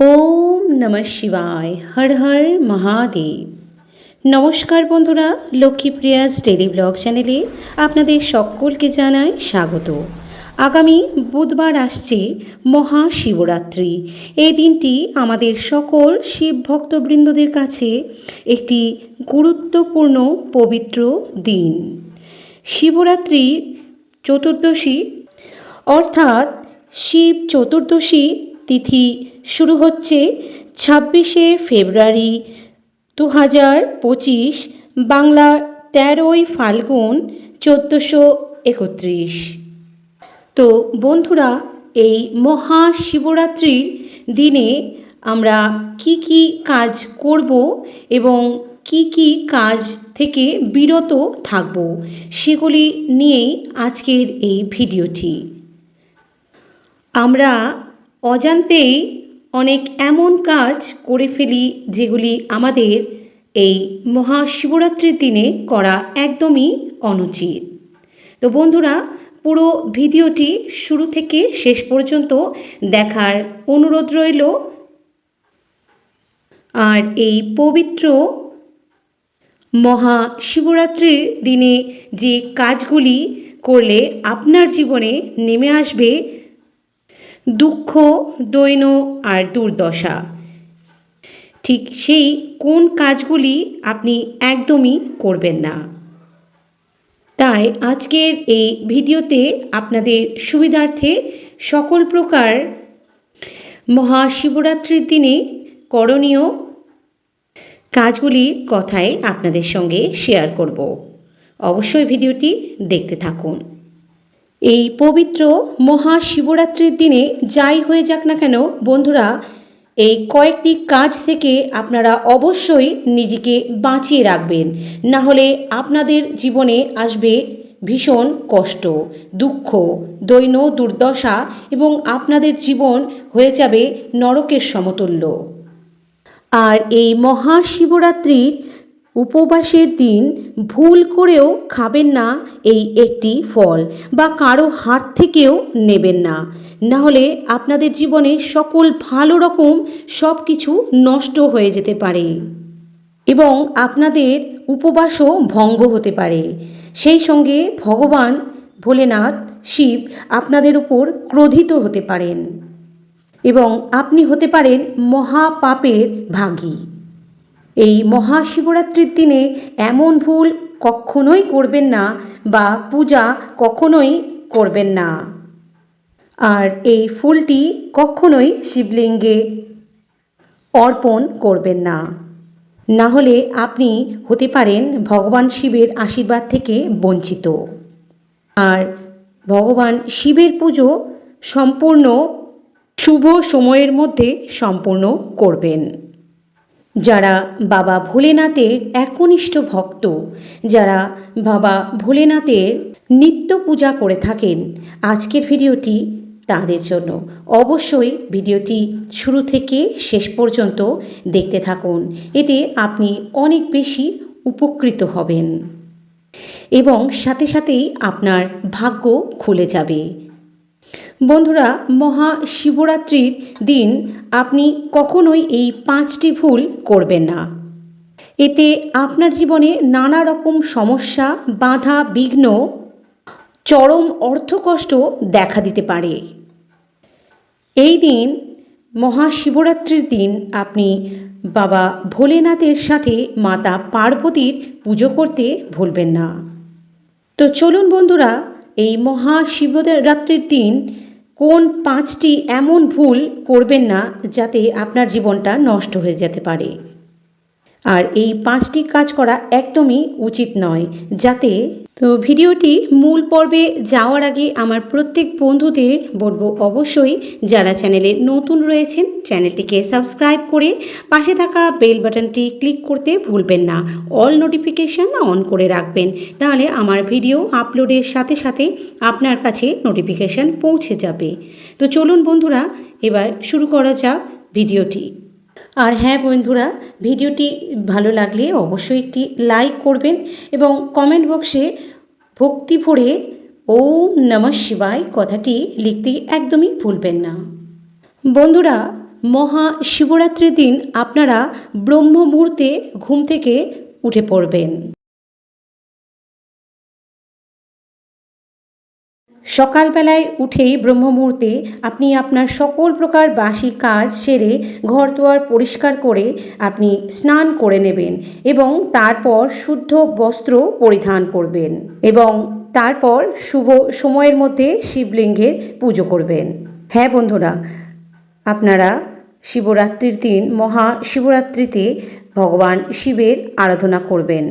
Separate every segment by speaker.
Speaker 1: ওম নমঃ শিবায়, হর হর মহাদেব। নমস্কার বন্ধুরা, লক্ষ্মীপ্রিয়াস ডেলি ব্লগ চ্যানেলে আপনাদের সকলকে জানাই স্বাগত। আগামী বুধবার আসছে মহাশিবরাত্রি। এই দিনটি আমাদের সকল শিব ভক্তবৃন্দদের কাছে একটি গুরুত্বপূর্ণ পবিত্র দিন। শিবরাত্রি চতুর্দশী, অর্থাৎ শিব চতুর্দশী তিথি শুরু হচ্ছে ছাব্বিশে ফেব্রুয়ারি দু হাজার পঁচিশ, বাংলা তেরোই ফাল্গুন চোদ্দোশো একত্রিশ। তো বন্ধুরা, এই মহাশিবরাত্রির দিনে আমরা কি কি কাজ করব এবং কি কি কাজ থেকে বিরত থাকব সেগুলি নিয়েই আজকের এই ভিডিওটি। আমরা অজান্তেই অনেক এমন কাজ করে ফেলি যেগুলি আমাদের এই মহাশিবরাত্রির দিনে করা একদমই অনুচিত। তো বন্ধুরা, পুরো ভিডিওটি শুরু থেকে শেষ পর্যন্ত দেখার অনুরোধ রইল। আর এই পবিত্র মহাশিবরাত্রির দিনে যে কাজগুলি করলে আপনার জীবনে নেমে আসবে দুঃখ, দৈন আর দুর্দশা। ঠিক সেই কোন কাজগুলি আপনি একদমই করবেন না। তাই আজকের এই ভিডিওতে আপনাদের সুবিধার্থে সকল প্রকার মহাশিবরাত্রির দিনে করণীয় কাজগুলির কথাই আপনাদের সঙ্গে শেয়ার করব। অবশ্যই ভিডিওটি দেখতে থাকুন। এই পবিত্র মহাশিবরাত্রির দিনে যাই হয়ে যাক না কেন, বন্ধুরা, এই কয়েকটি কাজ থেকে আপনারা অবশ্যই নিজেকে বাঁচিয়ে রাখবেন। না হলে আপনাদের জীবনে আসবে ভীষণ কষ্ট, দুঃখ, দৈন দুর্দশা এবং আপনাদের জীবন হয়ে যাবে নরকের সমতুল্য। আর এই মহাশিবরাত্রির উপবাসের দিন ভুল করেও খাবেন না এই একটি ফল বা কারও হাত থেকেও নেবেন না। না হলে আপনাদের জীবনে সকল ভালো রকম সব কিছু নষ্ট হয়ে যেতে পারে এবং আপনাদের উপবাসও ভঙ্গ হতে পারে। সেই সঙ্গে ভগবান ভোলেনাথ শিব আপনাদের উপর ক্রোধিত হতে পারেন এবং আপনি হতে পারেন মহাপাপের ভাগী। এই মহাশিবরাত্রির দিনে এমন ভুল কখনোই করবেন না বা পূজা কখনোই করবেন না। আর এই ফুলটি কখনোই শিবলিঙ্গে অর্পণ করবেন না। না হলে আপনি হতে পারেন ভগবান শিবের আশীর্বাদ থেকে বঞ্চিত। আর ভগবান শিবের পুজো সম্পূর্ণ শুভ সময়ের মধ্যে সম্পূর্ণ করবেন। যারা বাবা ভোলেনাথের একনিষ্ঠ ভক্ত, যারা বাবা ভোলেনাথের নিত্য পূজা করে থাকেন, আজকের ভিডিওটি তাদের জন্য। অবশ্যই ভিডিওটি শুরু থেকে শেষ পর্যন্ত দেখতে থাকুন, এতে আপনি অনেক বেশি উপকৃত হবেন। এবং সাথে সাথেই আপনার ভাগ্য খুলে যাবে। বন্ধুরা, মহা শিবরাত্রির দিন আপনি কখনোই এই পাঁচটি ভুল করবেন না। এতে আপনার জীবনে নানা রকম সমস্যা, বাধা, বিঘ্ন, চরম অর্থকষ্ট দেখা দিতে পারে। এই দিন মহাশিবরাত্রির দিন আপনি বাবা ভোলেনাথের সাথে মাতা পার্বতীর পুজো করতে ভুলবেন না। তো চলুন বন্ধুরা, এই মহাশিবরাত্রির দিন কোন পাঁচটি এমন ভুল করবেন না যাতে আপনার জীবনটা নষ্ট হয়ে যেতে পারে? আর এই পাঁচটি কাজ করা একদমই উচিত নয়, যাতে তো ভিডিওটি মূল পর্বে যাওয়ার আগে আমার প্রত্যেক বন্ধুদের বলব অবশ্যই যারা চ্যানেলে নতুন রয়েছেন, চ্যানেলটিকে সাবস্ক্রাইব করে পাশে থাকা বেল বাটনটি ক্লিক করতে ভুলবেন না। অল নোটিফিকেশান অন করে রাখবেন। তাহলে আমার ভিডিও আপলোডের সাথে সাথে আপনার কাছে নোটিফিকেশান পৌঁছে যাবে। তো চলুন বন্ধুরা, এবার শুরু করা যাক ভিডিওটি। আর হ্যাঁ বন্ধুরা, ভিডিওটি ভালো লাগলে অবশ্যই একটি লাইক করবেন এবং কমেন্ট বক্সে ভক্তি ভরে ওম নমঃ শিবায় কথাটি লিখতে একদমই ভুলবেন না। বন্ধুরা, মহা শিবরাত্রির দিন আপনারা ব্রহ্ম মুহূর্তে ঘুম থেকে উঠে পড়বেন। সকালবেলায় উঠেই ব্রহ্ম মুহূর্তে আপনি আপনার সকল প্রকার বাসি কাজ সেরে ঘর দুয়ার পরিষ্কার করে আপনি স্নান করে নেবেন এবং তারপর শুদ্ধ বস্ত্র পরিধান করবেন এবং তারপর শুভ সময়ের মধ্যে শিবলিঙ্গের পুজো করবেন। হ্যাঁ বন্ধুরা, আপনারা শিবরাত্রির দিন মহা শিবরাত্রিতে ভগবান শিবের আরাধনা করবেন।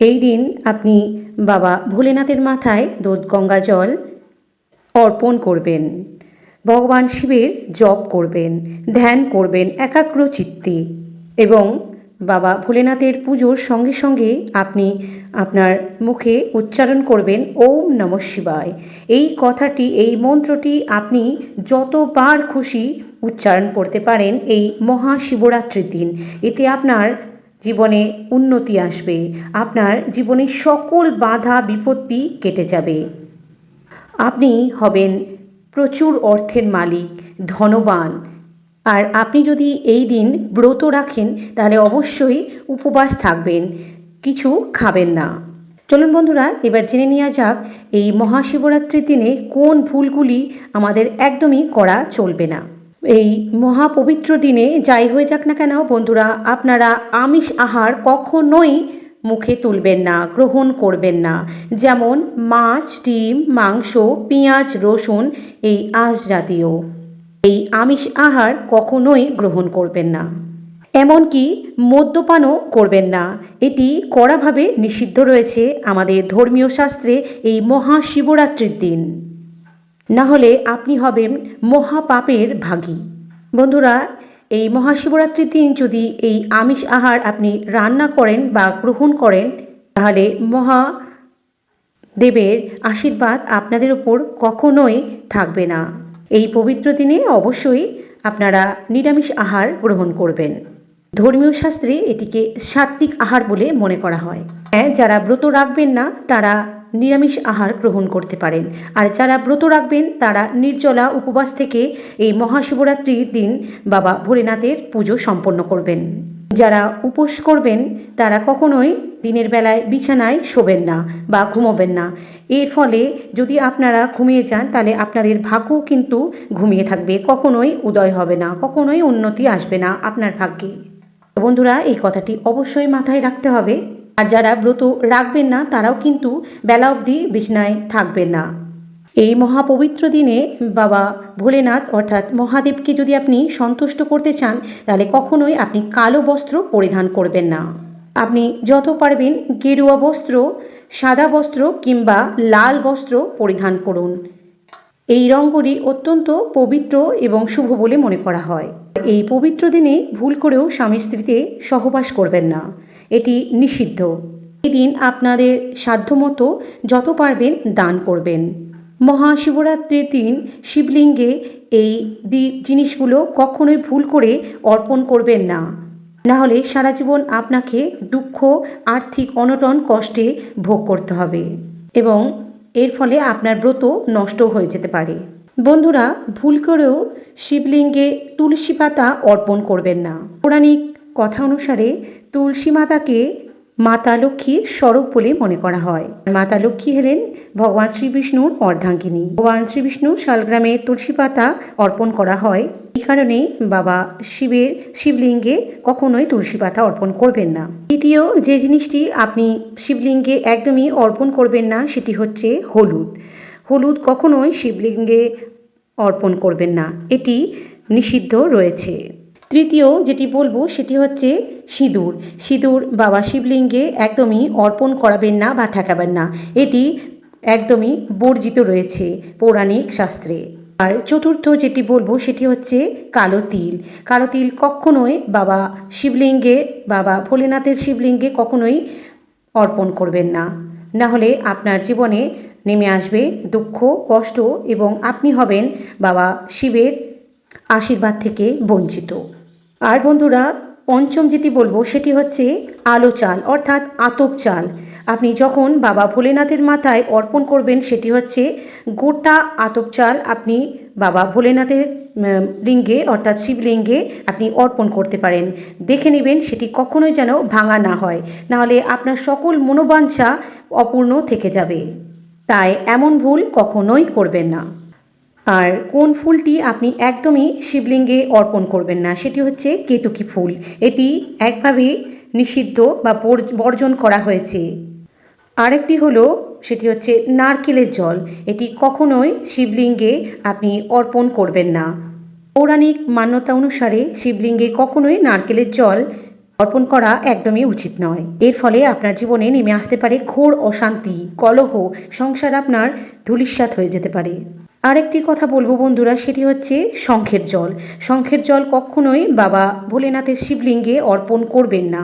Speaker 1: এই দিন আপনি বাবা ভোলেনাথের মাথায় দুধ গঙ্গা জল অর্পণ করবেন, ভগবান শিবের জপ করবেন, ধ্যান করবেন, একাগ্র চিত্তে এবং বাবা ভোলেনাথের পুজোর সঙ্গে সঙ্গে আপনি আপনার মুখে উচ্চারণ করবেন, ওম নম শিবায়। এই কথাটি, এই মন্ত্রটি আপনি যতবার খুশি উচ্চারণ করতে পারেন এই মহাশিবরাত্রির দিন। এতে আপনার জীবনে উন্নতি আসবে। আপনার জীবনের সকল বাধা, বিপত্তি কেটে যাবে। আপনি হবেন প্রচুর অর্থের মালিক, ধনবান। আর আপনি যদি এই দিন ব্রত রাখেন, তাহলে অবশ্যই উপবাস থাকবেন, কিছু খাবেন না। চলুন বন্ধুরা, এবার জেনে নেওয়া যাক, এই মহাশিবরাত্রির দিনে কোন ভুলগুলি আমাদের একদমই করা চলবে না। এই মহাপবিত্র দিনে যাই হয়ে যাক না কেন, বন্ধুরা, আপনারা আমিষ আহার কখনোই মুখে তুলবেন না, গ্রহণ করবেন না। যেমন মাছ, ডিম, মাংস, পেঁয়াজ, রসুন, এই আঁশ জাতীয়। এই আমিষ আহার কখনোই গ্রহণ করবেন না। এমনকি মদ্যপানও করবেন না। এটি কড়াভাবে নিষিদ্ধ রয়েছে আমাদের ধর্মীয় শাস্ত্রে এই মহাশিবরাত্রির দিন। না হলে আপনি হবেন মহাপাপের ভাগী। বন্ধুরা, এই মহাশিবরাত্রির দিন যদি এই আমিষ আহার আপনি রান্না করেন বা গ্রহণ করেন, তাহলে মহা দেবের আশীর্বাদ আপনাদের উপর কখনোই থাকবে না। এই পবিত্র দিনে অবশ্যই আপনারা নিরামিষ আহার গ্রহণ করবেন। ধর্মীয় শাস্ত্রে এটিকে সাত্ত্বিক আহার বলে মনে করা হয়। হ্যাঁ যারা ব্রত রাখবেন না, তারা নিরামিষ আহার গ্রহণ করতে পারেন। আর যারা ব্রত রাখবেন, তারা নির্জলা উপবাস থেকে এই মহাশিবরাত্রির দিন বাবা ভোলেনাথের পুজো সম্পন্ন করবেন। যারা উপোস করবেন, তারা কখনোই দিনের বেলায় বিছানায় শোবেন না বা ঘুমোবেন না। এর ফলে যদি আপনারা ঘুমিয়ে যান, তাহলে আপনাদের ভাগ্য কিন্তু ঘুমিয়ে থাকবে। কখনোই উদয় হবে না, কখনোই উন্নতি আসবে না আপনার ভাগ্যে। বন্ধুরা, এই কথাটি অবশ্যই মাথায় রাখতে হবে। আর যারা ব্রত রাখবেন না, তারাও কিন্তু বেলা অবধি বিছনায় থাকবেন না। এই মহাপবিত্র দিনে বাবা ভোলেনাথ অর্থাৎ মহাদেবকে যদি আপনি সন্তুষ্ট করতে চান, তাহলে কখনোই আপনি কালো বস্ত্র পরিধান করবেন না। আপনি যত পারবেন গেরুয়া বস্ত্র, সাদা বস্ত্র কিংবা লাল বস্ত্র পরিধান করুন। এই রঙগুলি অত্যন্ত পবিত্র এবং শুভ বলে মনে করা হয়। এই পবিত্র দিনে ভুল করেও স্বামী স্ত্রীতে সহবাস করবেন না। এটি নিষিদ্ধ। এই দিন আপনাদের সাধ্যমতো যত পারবেন দান করবেন। মহাশিবরাত্রির দিন শিবলিঙ্গে এই দি- জিনিসগুলো কখনোই ভুল করে অর্পণ করবেন না। না হলে সারা জীবন আপনাকে দুঃখ, আর্থিক অনটন, কষ্টে ভোগ করতে হবে। এবং এর ফলে আপনার ব্রত নষ্ট হয়ে যেতে পারে। বন্ধুরা, ভুল করেও শিবলিঙ্গে তুলসী পাতা অর্পণ করবেন না। পৌরাণিক কথা অনুসারে তুলসী মাতাকে মাতা লক্ষ্মীর স্বরূপ বলে মনে করা হয়। মাতা লক্ষ্মী হলেন ভগবান শ্রী বিষ্ণুর অর্ধাঙ্গিনী। ভগবান শ্রী বিষ্ণু শালগ্রামে তুলসী পাতা অর্পণ করা হয়। এই কারণেই বাবা শিবের শিবলিঙ্গে কখনোই তুলসী পাতা অর্পণ করবেন না। দ্বিতীয় যে জিনিসটি আপনি শিবলিঙ্গে একদমই অর্পণ করবেন না, সেটি হচ্ছে হলুদ। হলুদ কখনোই শিবলিঙ্গে অর্পণ করবেন না। এটি নিষিদ্ধ রয়েছে। তৃতীয় যেটি বলব সেটি হচ্ছে সিঁদুর। সিঁদুর বাবা শিবলিঙ্গে একদমই অর্পণ করাবেন না বা ঠেকাবেন না। এটি একদমই বর্জিত রয়েছে পৌরাণিক শাস্ত্রে। আর চতুর্থ যেটি বলব সেটি হচ্ছে কালো তিল। কালো তিল কখনোই বাবা শিবলিঙ্গে, বাবা ভোলেনাথের শিবলিঙ্গে কখনোই অর্পণ করবেন না। না হলে আপনার জীবনে নেমে আসবে দুঃখ, কষ্ট এবং আপনি হবেন বাবা শিবের আশীর্বাদ থেকে বঞ্চিত। আর বন্ধুরা, পঞ্চম যেটি বলব, সেটি হচ্ছে আলো চাল অর্থাৎ আতপ চাল আপনি যখন বাবা ভোলেনাথের মাথায় অর্পণ করবেন, সেটি হচ্ছে গোটা আতপ চাল আপনি বাবা ভোলেনাথের লিঙ্গে, অর্থাৎ শিবলিঙ্গে আপনি অর্পণ করতে পারেন। দেখে নেবেন সেটি কখনোই যেন ভাঙা না হয়, নাহলে আপনার সকল মনোবাঞ্ছা অপূর্ণ থেকে যাবে। তাই এমন ভুল কখনোই করবেন না। আর কোন ফুলটি আপনি একদমই শিবলিঙ্গে অর্পণ করবেন না, সেটি হচ্ছে কেতকী ফুল। এটি একভাবে নিষিদ্ধ বা বর্জন করা হয়েছে। আরেকটি হলো, সেটি হচ্ছে নারকেলের জল। এটি কখনোই শিবলিঙ্গে আপনি অর্পণ করবেন না। পৌরাণিক মান্যতা অনুসারে শিবলিঙ্গে কখনোই নারকেলের জল অর্পণ করা একদমই উচিত নয়। এর ফলে আপনার জীবনে নেমে আসতে পারে ঘোর অশান্তি, কলহ, সংসার আপনার ধূলিসাৎ হয়ে যেতে পারে। আরেকটি কথা বলব বন্ধুরা, সেটি হচ্ছে শঙ্খের জল। শঙ্খের জল কখনোই বাবা ভোলেনাথের শিবলিঙ্গে অর্পণ করবেন না।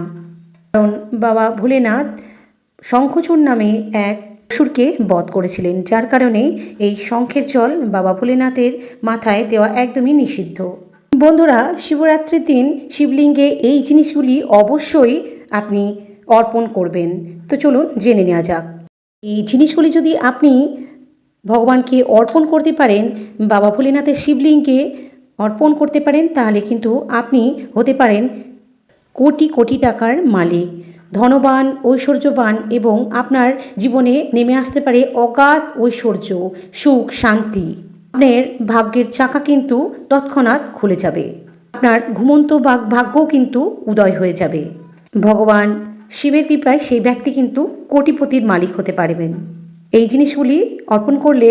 Speaker 1: কারণ বাবা ভোলেনাথ শঙ্খচূড় নামে এক অসুরকে বধ করেছিলেন, যার কারণে এই শঙ্খের জল বাবা ভোলেনাথের মাথায় দেওয়া একদমই নিষিদ্ধ। বন্ধুরা, শিবরাত্রির দিন শিবলিঙ্গে এই জিনিসগুলি অবশ্যই আপনি অর্পণ করবেন। তো চলুন জেনে নেওয়া যাক। এই জিনিসগুলি যদি আপনি ভগবানকে অর্পণ করতে পারেন? বাবা ভোলেনাথের শিবলিঙ্গে অর্পণ করতে পারেন, তাহলে কিন্তু আপনি হতে পারেন কোটি কোটি টাকার মালিক। ধনবান, ঐশ্বর্যবান এবং আপনার জীবনে নেমে আসতে পারে অগাধ ঐশ্বর্য, সুখ, শান্তি। আপনার ভাগ্যের চাকা কিন্তু তৎক্ষণাৎ খুলে যাবে। আপনার ঘুমন্ত বাগ ভাগ্যও কিন্তু উদয় হয়ে যাবে। ভগবান শিবের কৃপায় সেই ব্যক্তি কিন্তু কোটিপতির মালিক হতে পারবেন। এই জিনিসগুলি অর্পণ করলে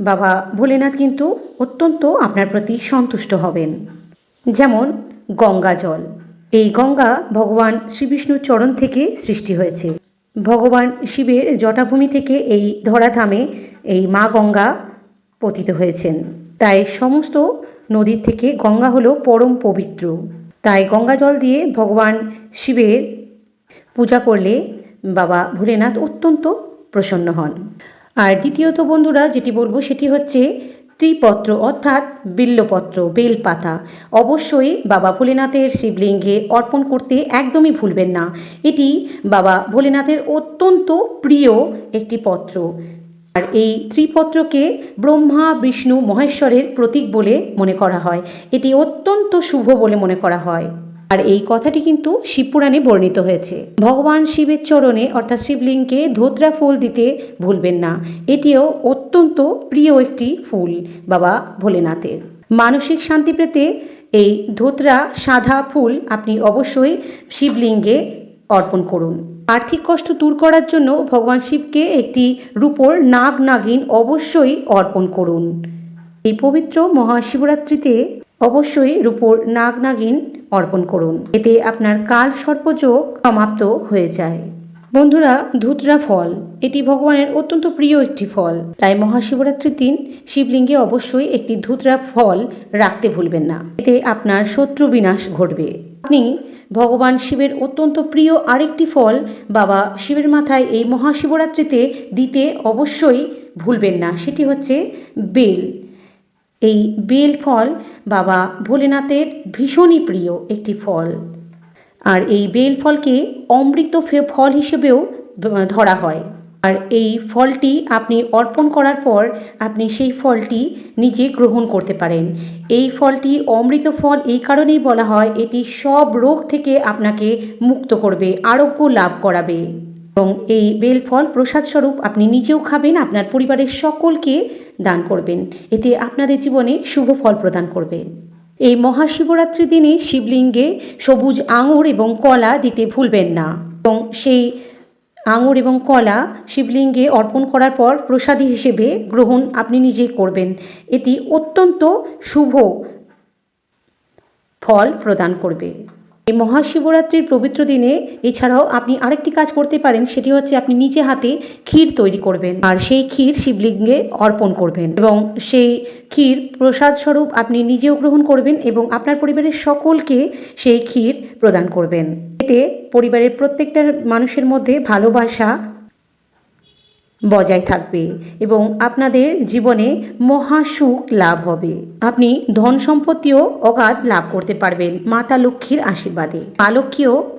Speaker 1: বাবা ভোলেনাথ কিন্তু অত্যন্ত আপনার প্রতি সন্তুষ্ট হবেন। যেমন গঙ্গা জল। এই গঙ্গা ভগবান শ্রীবিষ্ণুর চরণ থেকে সৃষ্টি হয়েছে। ভগবান শিবের জটাভূমি থেকে এই ধরাধামে এই মা গঙ্গা পতিত হয়েছেন। তাই সমস্ত নদীর থেকে গঙ্গা হলো পরম পবিত্র। তাই গঙ্গা জল দিয়ে ভগবান শিবের পূজা করলে বাবা ভোলেনাথ অত্যন্ত প্রসন্ন হন। আর দ্বিতীয়ত বন্ধুরা যেটি বলব সেটি হচ্ছে ত্রিপত্র অর্থাৎ বিল্লপত্র, বেলপাতা। অবশ্যই বাবা ভোলেনাথের শিবলিঙ্গে অর্পণ করতে একদমই ভুলবেন না। এটি বাবা ভোলেনাথের অত্যন্ত প্রিয় একটি পত্র। আর এই ত্রিপত্রকে ব্রহ্মা, বিষ্ণু, মহেশ্বরের প্রতীক বলে মনে করা হয়। এটি অত্যন্ত শুভ বলে মনে করা হয়। আর এই কথাটি কিন্তু শিবপুরাণে বর্ণিত হয়েছে। ভগবান শিবের চরণে অর্থাৎ শিবলিঙ্গকে ধোত্রা ফুল দিতে ভুলবেন না। এটিও অত্যন্ত প্রিয় একটি ফুল, বাবা ভোলেনাথের। মানসিক শান্তি পেতে এই ধোত্রা সাদা ফুল আপনি অবশ্যই শিবলিঙ্গে অর্পণ করুন। আর্থিক কষ্ট দূর করার জন্য ভগবান শিবকে একটি রূপোর নাগ নাগিন অবশ্যই অর্পণ করুন। এই পবিত্র মহাশিবরাত্রিতে অবশ্যই রূপোর নাগ নাগিন অর্পণ করুন। এতে আপনার কাল সর্পযোগ সমাপ্ত হয়ে যায়। বন্ধুরা, ধুতরা ফল। এটি ভগবানের অত্যন্ত প্রিয় একটি ফল। তাই মহাশিবরাত্রির দিন শিবলিঙ্গে অবশ্যই একটি ধুতরা ফল রাখতে ভুলবেন না। এতে আপনার শত্রু বিনাশ ঘটবে। আপনি ভগবান শিবের অত্যন্ত প্রিয় আরেকটি ফল বাবা শিবের মাথায় এই মহাশিবরাত্রিতে দিতে অবশ্যই ভুলবেন না। সেটি হচ্ছে বেল। এই বেল ফল বাবা ভোলেনাথের ভীষণই প্রিয় একটি ফল। আর এই বেল ফলকে অমৃত ফল হিসেবেও ধরা হয়। আর এই ফলটি আপনি অর্পণ করার পর আপনি সেই ফলটি নিজে গ্রহণ করতে পারেন। এই ফলটি অমৃত ফল এই কারণেই বলা হয়, এটি সব রোগ থেকে আপনাকে মুক্ত করবে, আরোগ্য লাভ করাবে। এবং এই বেল ফল প্রসাদ স্বরূপ আপনি নিজেও খাবেন, আপনার পরিবারের সকলকে দান করবেন। এতে আপনাদের জীবনে শুভ ফল প্রদান করবে। এই মহাশিবরাত্রির দিনে শিবলিঙ্গে সবুজ আঙুর এবং কলা দিতে ভুলবেন না। এবং সেই আঙুর এবং কলা শিবলিঙ্গে অর্পণ করার পর প্রসাদী হিসেবে গ্রহণ আপনি নিজেই করবেন। এটি অত্যন্ত শুভ ফল প্রদান করবে। এই মহাশিবরাত্রির পবিত্র দিনে এছাড়াও আপনি আরেকটি কাজ করতে পারেন, সেটি হচ্ছে আপনি নিজে হাতে ক্ষীর তৈরি করবেন। আর সেই ক্ষীর শিবলিঙ্গে অর্পণ করবেন এবং সেই ক্ষীর প্রসাদ স্বরূপ আপনি নিজেও গ্রহণ করবেন এবং আপনার পরিবারের সকলকে সেই ক্ষীর প্রদান করবেন। এতে পরিবারের প্রত্যেকটা মানুষের মধ্যে ভালোবাসা বজায় থাকবে এবং আপনাদের জীবনে মহা সুখ লাভ হবে। আপনি ধন সম্পত্তিও অগাধ লাভ করতে পারবেন মাতা লক্ষ্মীর আশীর্বাদে। মা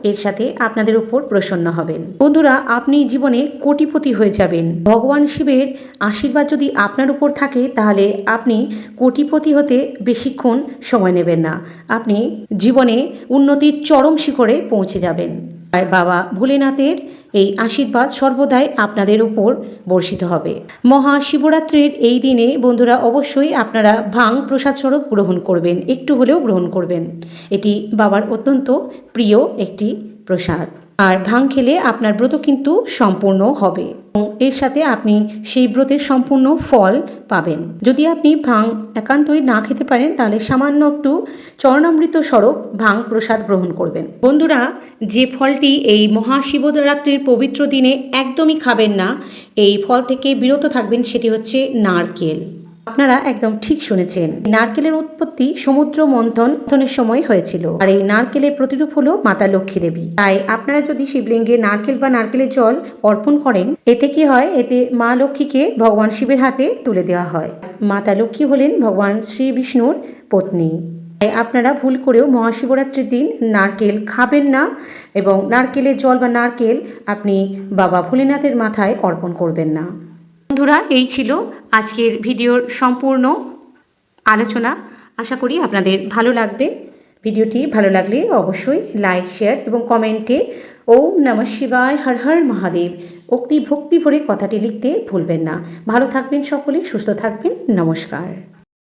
Speaker 1: এর সাথে আপনাদের উপর প্রসন্ন হবেন। বন্ধুরা, আপনি জীবনে কোটিপতি হয়ে যাবেন। ভগবান শিবের আশীর্বাদ যদি আপনার উপর থাকে, তাহলে আপনি কোটিপতি হতে বেশিক্ষণ সময় নেবেন না। আপনি জীবনে উন্নতির চরম শিখরে পৌঁছে যাবেন। আর বাবা ভোলেনাথের এই আশীর্বাদ সর্বদাই আপনাদের উপর বর্ষিত হবে। মহা শিবরাত্রির এই দিনে বন্ধুরা অবশ্যই আপনারা ভাং প্রসাদ স্বরূপ গ্রহণ করবেন, একটু হলেও গ্রহণ করবেন। এটি বাবার অত্যন্ত প্রিয় একটি প্রসাদ। আর ভাং খেলে আপনার ব্রত কিন্তু সম্পূর্ণ হবে। এবং এর সাথে আপনি সেই ব্রতের সম্পূর্ণ ফল পাবেন। যদি আপনি ভাং একান্তই না খেতে পারেন, তাহলে সামান্য একটু চরণামৃত স্বরূপ ভাং প্রসাদ গ্রহণ করবেন। বন্ধুরা, যে ফলটি এই মহাশিবরাত্রির পবিত্র দিনে একদমই খাবেন না, এই ফল থেকে বিরত থাকবেন সেটি হচ্ছে নারকেল। আপনারা একদম ঠিক শুনেছেন। নারকেলের উৎপত্তি সমুদ্র মন্থন মন্থনের সময় হয়েছিল। আর এই নারকেলের প্রতিরূপ হলো মাতা লক্ষ্মী দেবী। তাই আপনারা যদি শিবলিঙ্গে নারকেল বা নারকেলের জল অর্পণ করেন, এতে কি হয়? এতে মা লক্ষ্মীকে ভগবান শিবের হাতে তুলে দেওয়া হয়। মাতা লক্ষ্মী হলেন ভগবান শ্রী বিষ্ণুর পত্নী। তাই আপনারা ভুল করেও মহাশিবরাত্রির দিন নারকেল খাবেন না এবং নারকেলের জল বা নারকেল আপনি বাবা ভোলেনাথের মাথায় অর্পণ করবেন না। বন্ধুরা, এই ছিল আজকের ভিডিওর সম্পূর্ণ আলোচনা। আশা করি আপনাদের ভালো লাগবে। ভিডিওটি ভালো লাগলে অবশ্যই লাইক, শেয়ার এবং কমেন্টে ওম নম শিবায়, হর হর মহাদেব। অক্তি ভক্তি ভরে কথাটি লিখতে ভুলবেন না। ভালো থাকবেন সকলে, সুস্থ থাকবেন। নমস্কার।